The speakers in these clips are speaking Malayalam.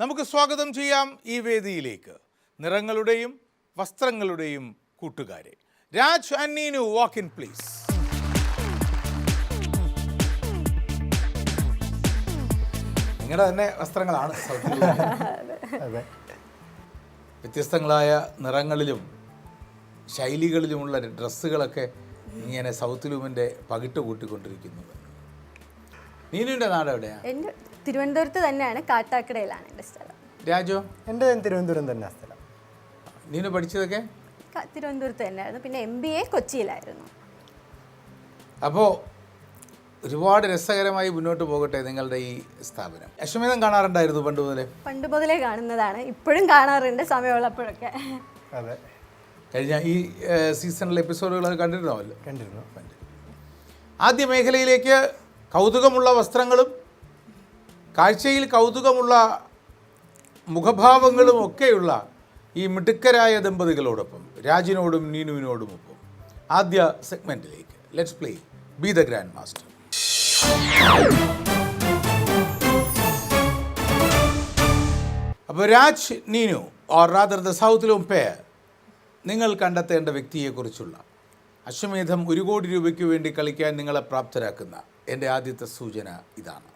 നമുക്ക് സ്വാഗതം ചെയ്യാം ഈ വേദിയിലേക്ക്. നിറങ്ങളുടെയും വസ്ത്രങ്ങളുടെയും കൂട്ടുകാരെ. Raj and Neenu walk in please നിങ്ങളുടെ തന്നെ വസ്ത്രങ്ങളാണ് വ്യത്യസ്തങ്ങളായ നിറങ്ങളിലും ശൈലികളിലുമുള്ള ഡ്രസ്സുകളൊക്കെ ഇങ്ങനെ സൗത്ത് ലൂമിന്റെ പകിട്ട് കൂട്ടിക്കൊണ്ടിരിക്കുന്നത് നീനുവിന്റെ നാട് എവിടെയാ? എന്റെ തിരുവനന്തപുരത്ത് തന്നെയാണ് കാട്ടാക്കടയിലാണ് എന്റെ സ്ഥലം. രാജു? എന്റെ തിരുവനന്തപുരം തന്നെ സ്ഥലം. നീനു പഠിച്ചതൊക്കെ? ക- തിരുവനന്തപുരത്ത് തന്നെയായിരുന്നു. പിന്നെ എം ബി എ കൊച്ചിയിലായിരുന്നു. അപ്പോ ഒരുപാട് രസകരമായി മുന്നോട്ട് പോകട്ടെ നിങ്ങളുടെ ഈ സ്ഥാപനം. അശ്വമേധം കാണാറുണ്ടായിരുന്നു പണ്ട് മുതലേ? പണ്ട് മുതലേ കാണുന്നതാണ്. ഇപ്പോഴും കാണാറുണ്ട് സമയമുള്ളപ്പോഴൊക്കെ. അതെ. കഴിഞ്ഞ ഈ സീസണിലെ സീസണിലെ എപ്പിസോഡുകളൊക്കെ കണ്ടിരുന്നോ? കണ്ടിരുന്നു. ആദ്യ മേഖലയിലേക്ക് കൗതുകമുള്ള വസ്ത്രങ്ങളും കാഴ്ചയിൽ കൗതുകമുള്ള മുഖഭാവങ്ങളും ഒക്കെയുള്ള ഈ മിടുക്കരായ ദമ്പതികളോടൊപ്പം രാജിനോടും നീനുവിനോടും ഒപ്പം ആദ്യ സെഗ്മെന്റിലേക്ക് let's play be the grand master അപ്പോൾ Raj Neenu or rather the സൗത്തിലും പേർ നിങ്ങൾ കണ്ടെത്തേണ്ട വ്യക്തിയെക്കുറിച്ചുള്ള അശ്വമേധം ഒരു കോടി രൂപയ്ക്ക് വേണ്ടി കളിക്കാൻ നിങ്ങളെ പ്രാപ്തരാക്കുന്ന എന്റെ ആദ്യത്തെ സൂചന ഇതാണ്.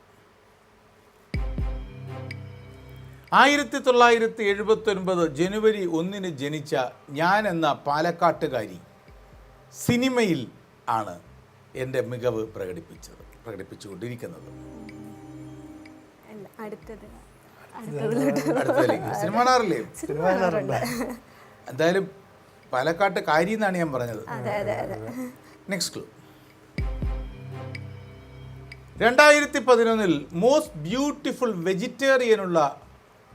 ആയിരത്തി തൊള്ളായിരത്തി എഴുപത്തൊൻപത് ജനുവരി ഒന്നിന് ജനിച്ച ഞാൻ എന്ന പാലക്കാട്ടുകാരി സിനിമയിൽ ആണ് എന്റെ മികവ് പ്രകടിപ്പിച്ചത് പ്രകടിപ്പിച്ചുകൊണ്ടിരിക്കുന്നത്. സിനിമ കാണാറില്ലേ? എന്തായാലും പാലക്കാട്ട് കാരി എന്നാണ് ഞാൻ പറഞ്ഞത്. അതെ അതെ അതെ. നെക്സ്റ്റ് ക്ലൂ രണ്ടായിരത്തി പതിനൊന്നിൽ മോസ്റ്റ് ബ്യൂട്ടിഫുൾ വെജിറ്റേറിയനുള്ള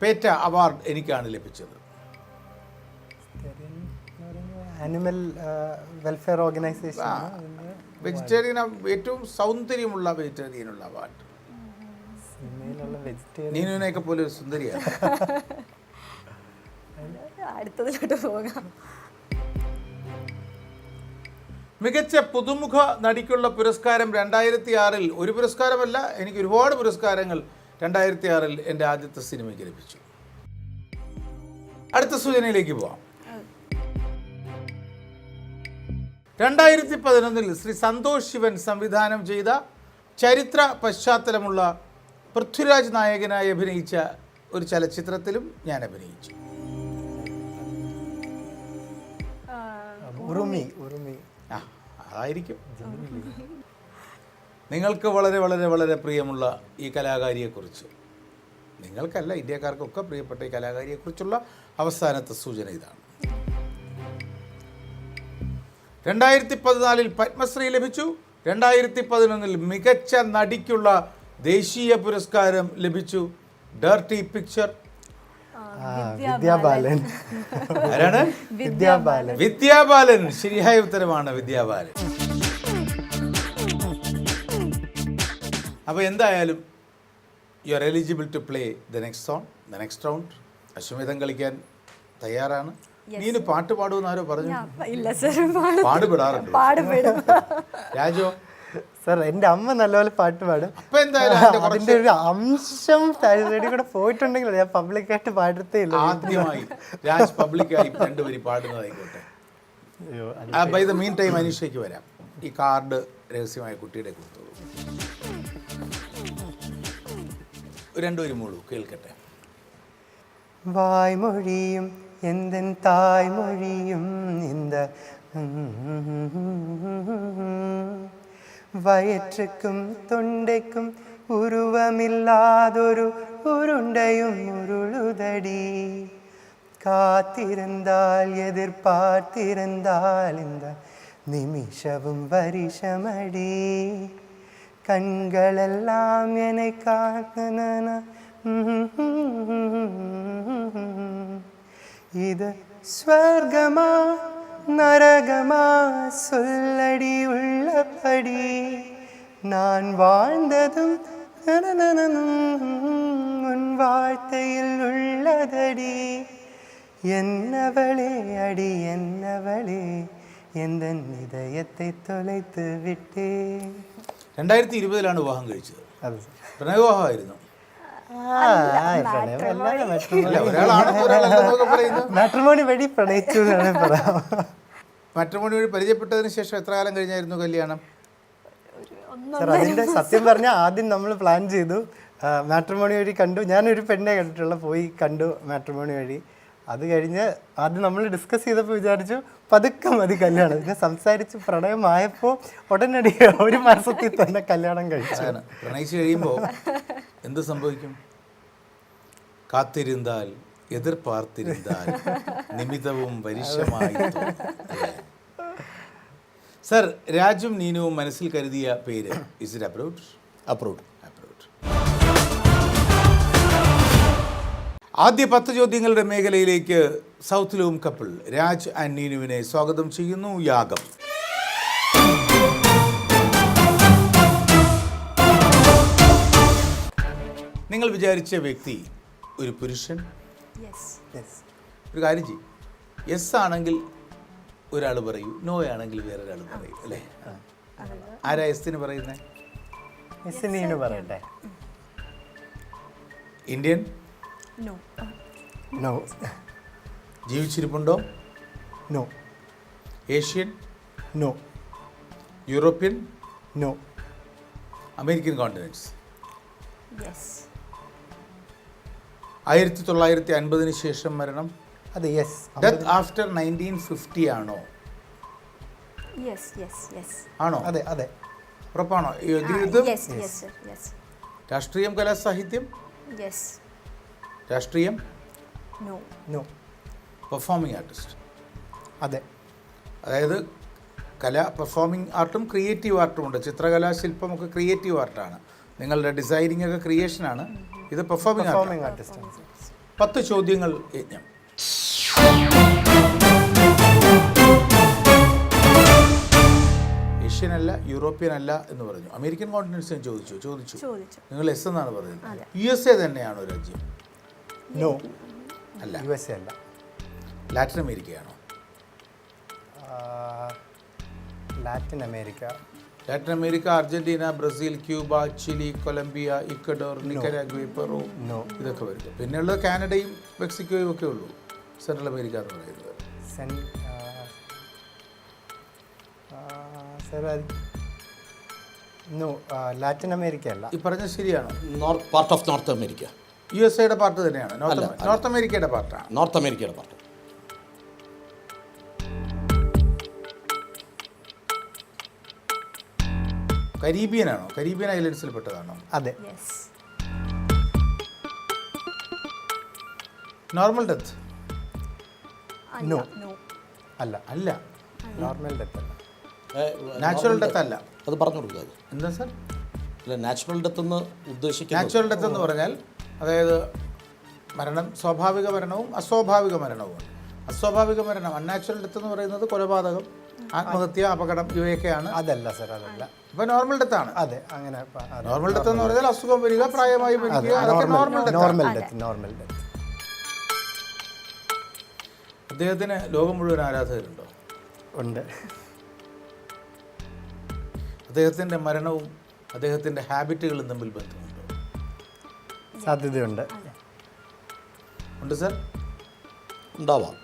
പേറ്റ അവാർഡ് എനിക്കാണ് ലഭിച്ചത്. ആനിമൽ വെൽഫെയർ ഓർഗനൈസേഷൻ വെജിറ്റേറിയൻ ഏറ്റവും സൗന്ദര്യമുള്ള വെജിറ്റേറിയനുള്ള അവാർഡ് സിനിമയിലുള്ള വെജിറ്റേറിയൻ നീനുവിനെയൊക്കെ പോലെ സുന്ദരിയാണ്. അടുത്തതിലോട്ട് പോകാം. മികച്ച പുതുമുഖ നടിക്കുള്ള പുരസ്കാരം രണ്ടായിരത്തി ആറിൽ ഒരു പുരസ്കാരമല്ല എനിക്ക് ഒരുപാട് പുരസ്കാരങ്ങൾ രണ്ടായിരത്തി ആറിൽ എന്റെ ആദ്യത്തെ സിനിമയ്ക്ക് ലഭിച്ചു. അടുത്ത സൂചനയിലേക്ക് പോവാം. രണ്ടായിരത്തി പതിനൊന്നിൽ ശ്രീ സന്തോഷ് ശിവൻ സംവിധാനം ചെയ്ത ചരിത്ര പശ്ചാത്തലമുള്ള പൃഥ്വിരാജ് നായകനായി അഭിനയിച്ച ഒരു ചലച്ചിത്രത്തിലും ഞാൻ അഭിനയിച്ചു. ആ അതായിരിക്കും നിങ്ങൾക്ക് വളരെ വളരെ വളരെ പ്രിയമുള്ള ഈ കലാകാരിയെക്കുറിച്ച്. നിങ്ങൾക്കല്ല ഇന്ത്യക്കാർക്കൊക്കെ പ്രിയപ്പെട്ട ഈ കലാകാരിയെക്കുറിച്ചുള്ള അവസാനത്തെ സൂചന ഇതാണ്. രണ്ടായിരത്തി പതിനാലിൽ പത്മശ്രീ ലഭിച്ചു. രണ്ടായിരത്തി പതിനൊന്നിൽ മികച്ച നടിക്കുള്ള ദേശീയ പുരസ്കാരം ലഭിച്ചു. Dirty picture Vidya Balan. ആരാണ്? വിദ്യാബാലൻ. വിദ്യാബാലൻ. ശരിയായ ഉത്തരമാണ് വിദ്യാബാലൻ. അപ്പോൾ എന്തായാലും you are eligible to play the next song the next round Ashwamedham കളിക്കാൻ തയ്യാറാണ്. നീന് പാട്ട് പാടുമെന്ന് ആരോ പറഞ്ഞു? ഇല്ല സർ പാടും. പാടുപെടാറുണ്ട്? രാജോ സാർ എന്റെ അമ്മ നല്ലപോലെ പാട്ട് പാടും. അതിന്റെ ഒരു അംശം തരുതേടി കൂടെ പോയിട്ടുണ്ടെങ്കിൽ ഞാൻ പബ്ലിക്കായിട്ട് പാടത്തേ ഇല്ല. ബൈ മീൻ ടൈം വരാം. ഈ കാർഡ് രഹസ്യമായ കുട്ടിയുടെ മോളൂ കേൾക്കട്ടെ. വായ്മൊഴിയും എന്തൻ തായ്മൊഴിയും എന്താ வயிற்றுக்கும் தொண்டைக்கும் உருவமில்லாதொரு உருண்டையும் உருளுதடி காத்திருந்தால் எதிர்பார்த்திருந்தால் இந்த நிமிஷவும் வருஷமடி கண்களெல்லாம் என்னை காணன இது ஸ்வர்கமா நரகமா சொல்லடி உள்ளபடி நான் வாழ்ந்ததும் நனனனனும் உன் வார்த்தையில் உள்ளதடி என்னவளே அடி என்னவளே எந்த இதயத்தை தொலைத்து விட்டேன் രണ്ടായിരത്തി ഇരുപതിലാണ് വിവാഹം കഴിച്ചത് അതെ പ്രണയവിവാഹമായിരുന്നു മാട്രിമോണി. വഴി പ്രണയിച്ചു മാട്രിമോണി വഴി പരിചയപ്പെട്ടതിന് ശേഷം എത്ര കാലം കഴിഞ്ഞായിരുന്നു കല്യാണം? സാർ അതിന്റെ സത്യം പറഞ്ഞാൽ ആദ്യം നമ്മൾ പ്ലാൻ ചെയ്തു. മാട്രിമോണി വഴി കണ്ടു. ഞാനൊരു പെണ്ണെ കണ്ടിട്ടുള്ള പോയി കണ്ടു മാട്രിമോണി വഴി. അത് കഴിഞ്ഞ് ആദ്യം നമ്മൾ ഡിസ്കസ് ചെയ്തപ്പോൾ വിചാരിച്ചു പതുക്കെ മതി കല്യാണം. പിന്നെ സംസാരിച്ച് പ്രണയമായപ്പോൾ ഉടനടി ഒരു മാസത്തിൽ തന്നെ കല്യാണം കഴിച്ചു. പ്രണയിച്ച് കഴിയുമ്പോൾ എന്ത് സംഭവിക്കും? കാത്തിരുന്നാൽ എതിർ പാർത്തിരുന്നാൽ നിമിതവും പരിശമായി സർ രാജും നീനുവും മനസ്സിൽ കരുതിയ പേര് is it approved approved approved ആദ്യ പത്ത് ചോദ്യങ്ങളുടെ മേഖലയിലേക്ക് South Loom couple Raj and നീനുവിനെ സ്വാഗതം ചെയ്യുന്നു യാഗം. നിങ്ങൾ വിചാരിച്ച വ്യക്തി ഒരു പുരുഷൻ? Yes Yes. ഒരു കാര്യം ചെയ്യും. യെസ് ആണെങ്കിൽ ഒരാൾ പറയൂ. നോ ആണെങ്കിൽ വേറൊരാൾ പറയും. അല്ലേ? ആരാ യെസ്സിന് പറയുന്നത് പറയട്ടെ. Indian no no ജീവിച്ചിരിപ്പുണ്ടോ? No Asian no European no American continents yes ആയിരത്തി തൊള്ളായിരത്തി അൻപതിന് ശേഷം മരണം. അതെ yes death after nineteen fifty ആണോ? ആണോ? അതെ അതെ. ഉറപ്പാണോ? രാഷ്ട്രീയം കലാ സാഹിത്യം യെസ് രാഷ്ട്രീയം നോ പെർഫോമിംഗ് ആർട്ടിസ്റ്റ് അതെ. അതായത് കല പെർഫോമിംഗ് ആർട്ടും ക്രിയേറ്റീവ് ആർട്ടും ഉണ്ട്. ചിത്രകലാ ശില്പമൊക്കെ ക്രിയേറ്റീവ് ആർട്ടാണ് നിങ്ങളുടെ ഡിസൈനിങ് ഒക്കെ ക്രിയേഷനാണ് ഇത് പെർഫോമിംഗ് പെർഫോമിംഗ് ആർട്ടിസ്റ്റ് പത്ത് ചോദ്യങ്ങൾ യജ്ഞം. ഏഷ്യൻ അല്ല യൂറോപ്യൻ അല്ല എന്ന് പറഞ്ഞു. അമേരിക്കൻ കോണ്ടിനൻസ് ഞാൻ ചോദിച്ചു ചോദിച്ചു. ചോദിച്ചു. നിങ്ങൾ എസ് എന്നാണ് പറയുന്നത്. യു എസ് എ തന്നെയാണോ രാജ്യം? നോ. അല്ല. യു എസ് എ അല്ല. Latin അമേരിക്കയാണോ? Latin America. Latin America Argentina Brazil Cuba Chile Colombia Ecuador Nicaragua Peru no ഇതൊക്കെ വരും പിന്നെയുള്ളത് കാനഡയും മെക്സിക്കോയും ഒക്കെ ഉള്ളൂ. സെൻട്രൽ അമേരിക്ക എന്ന് പറയുന്നത്. ലാറ്റിൻ അമേരിക്ക അല്ല. ഈ പറഞ്ഞത് ശരിയാണോ? North part of north America U S എയുടെ പാർട്ട് തന്നെയാണ്. നോർത്ത് അമേരിക്കയുടെ പാർട്ടാണ് നോർത്ത് അമേരിക്കയുടെ പാർട്ട് കരീബിയൻ ആണോ കരീബിയൻ ഐലൻഡ്സിൽ പെട്ടതാണോ അതെ യെസ് നോർമൽ ഡെത്ത് നോ അല്ല. അല്ല. നോർമൽ ഡെത്ത് അല്ല. നാച്ചുറൽ ഡെത്ത് അല്ല. അത് പറഞ്ഞു കൊടുക്കുക എന്താ സർ? അല്ല നാച്ചുറൽ ഡെത്ത് എന്ന് ഉദ്ദേശിക്കുന്നത് നാച്ചുറൽ ഡെത്ത് എന്ന് പറഞ്ഞാൽ അതായത് മരണം സ്വാഭാവിക മരണവും അസ്വാഭാവിക മരണവുമാണ്. അസ്വാഭാവിക മരണം അൺനാച്ചുറൽ ഡെത്ത് എന്ന് പറയുന്നത് കൊലപാതകം ആത്മഹത്യ അപകടം ഇവയൊക്കെയാണ് അതല്ല സർ അതല്ല. ഇപ്പൊ നോർമൽ ഡെത്ത് ആണ്. അതെ അങ്ങനെ നോർമൽ ഡെത്ത് എന്ന് പറഞ്ഞാൽ അസുഖം വരിക പ്രായമായി മരിക്കുക അതൊക്കെ normal death normal death normal death അദ്ദേഹത്തിന് ലോകം മുഴുവൻ ആരാധകരുണ്ടോ? ഉണ്ട്. അദ്ദേഹത്തിന്റെ മരണവും അദ്ദേഹത്തിന്റെ ഹാബിറ്റുകളും തമ്മിൽ ബന്ധമുണ്ടോ? സാധ്യതയുണ്ട്. ഉണ്ട് സർ ഉണ്ടാവാം.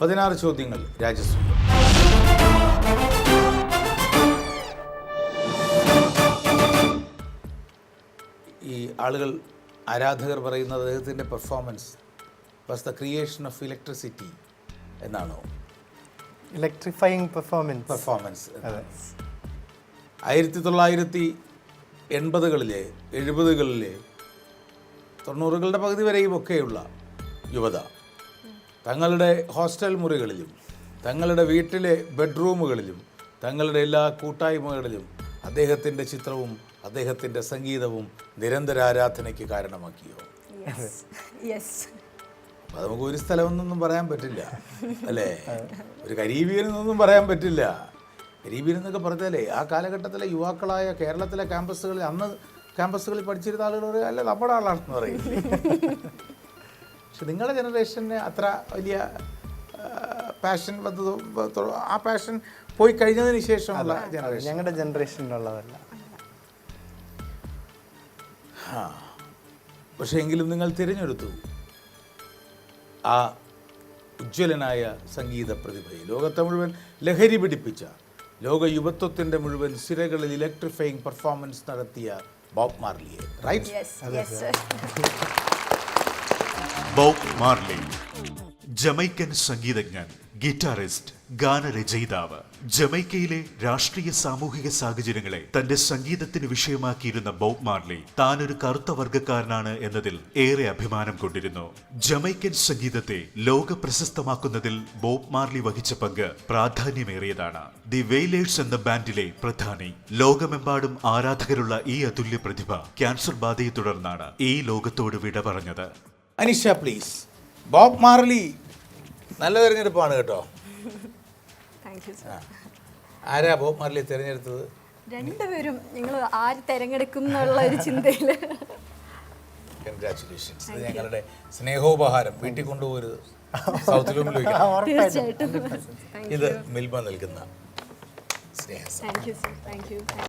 പതിനാറ് ചോദ്യങ്ങൾ രാജസ്വ. ഈ ആളുകൾ ആരാധകർ പറയുന്നത് അദ്ദേഹത്തിന്റെ performance was the creation of electricity എന്നാണോ? ഇലക്ട്രിഫൈങ് പെർഫോമൻസ് പെർഫോമൻസ് ആയിരത്തി തൊള്ളായിരത്തി എൺപതുകളിലെ എഴുപതുകളിലെ തൊണ്ണൂറുകളുടെ പകുതി വരെയും ഒക്കെയുള്ള യുവത തങ്ങളുടെ ഹോസ്റ്റൽ മുറികളിലും തങ്ങളുടെ വീട്ടിലെ ബെഡ്റൂമുകളിലും തങ്ങളുടെ എല്ലാ കൂട്ടായ്മകളിലും അദ്ദേഹത്തിന്റെ ചിത്രവും അദ്ദേഹത്തിന്റെ സംഗീതവും നിരന്തര ആരാധനയ്ക്ക് കാരണമാക്കിയോ? അപ്പം നമുക്ക് ഒരു സ്ഥലമെന്നൊന്നും പറയാൻ പറ്റില്ല. അല്ലേ? ഒരു കരീബിയൻ എന്നൊന്നും പറയാൻ പറ്റില്ല. കരീബിയൻ എന്നൊക്കെ പറഞ്ഞാലേ ആ കാലഘട്ടത്തിലെ യുവാക്കളായ കേരളത്തിലെ ക്യാമ്പസുകളിൽ അന്ന് ക്യാമ്പസുകളിൽ പഠിച്ചിരുന്ന ആളുകൾ അല്ല നമ്മുടെ ആളാണെന്ന് പറയും. പക്ഷെ നിങ്ങളുടെ ജനറേഷന് അത്ര വലിയ പാഷൻ ആ പാഷൻ പോയി കഴിഞ്ഞതിന് ശേഷമുള്ള ജനറേഷൻ. ഞങ്ങളുടെ ജനറേഷനിലുള്ളതല്ല. പക്ഷേ എങ്കിലും നിങ്ങൾ തിരഞ്ഞെടുത്തു. ആ ഉജ്ജ്വലനായ സംഗീത പ്രതിഭയെ. ലോകത്തെ മുഴുവൻ ലഹരി പിടിപ്പിച്ച ലോക യുവത്വത്തിന്റെ മുഴുവൻ സിരകളിൽ ഇലക്ട്രിഫൈങ് പെർഫോമൻസ് നടത്തിയ ബോബ് മാർലിയെ. റൈറ്റ് ബോബ് മാർലി ജമൈക്കൻ സംഗീതജ്ഞൻ ഗിറ്റാറിസ്റ്റ് ഗാനരചയിതാവ്. ജമൈക്കയിലെ രാഷ്ട്രീയ സാമൂഹിക സാഹചര്യങ്ങളെ തന്റെ സംഗീതത്തിന് വിഷയമാക്കിയിരുന്ന ബോബ് മാർലി താനൊരു കറുത്ത വർഗക്കാരനാണ് എന്നതിൽ ഏറെ അഭിമാനം കൊണ്ടിരുന്നു. ജമൈക്കൻ സംഗീതത്തെ ലോക പ്രശസ്തമാക്കുന്നതിൽ ബോബ് മാർലി വഹിച്ച പങ്ക് പ്രാധാന്യമേറിയതാണ്. ദി വെയിലേഴ്സ് എന്ന ബാൻഡിലെ പ്രധാനി ലോകമെമ്പാടും ആരാധകരുള്ള ഈ അതുല്യ പ്രതിഭ ക്യാൻസർ ബാധയെ തുടർന്നാണ് ഈ ലോകത്തോട് വിട പറഞ്ഞത്. അനിഷ പ്ലീസ് ബോബ് മാർലി നല്ല തിരഞ്ഞെടുപ്പാണ് കേട്ടോ. ആരാ ബോബ് മാർലി തിരഞ്ഞെടുത്തത്? രണ്ടുപേരും ഞങ്ങൾ ആര് തിരഞ്ഞെടുക്കും എന്നുള്ള ഒരു ചിന്തയിൽ കൺഗ്രാറ്റുലേഷൻസ് ഇത് ഞങ്ങളുടെ സ്നേഹോപഹാരം. വീട്ടിൽ കൊണ്ടുപോകരുത്. സൗത്ത് തീർച്ചയായിട്ടും. ഇത് മിൽമ നൽകുന്ന സ്നേഹം.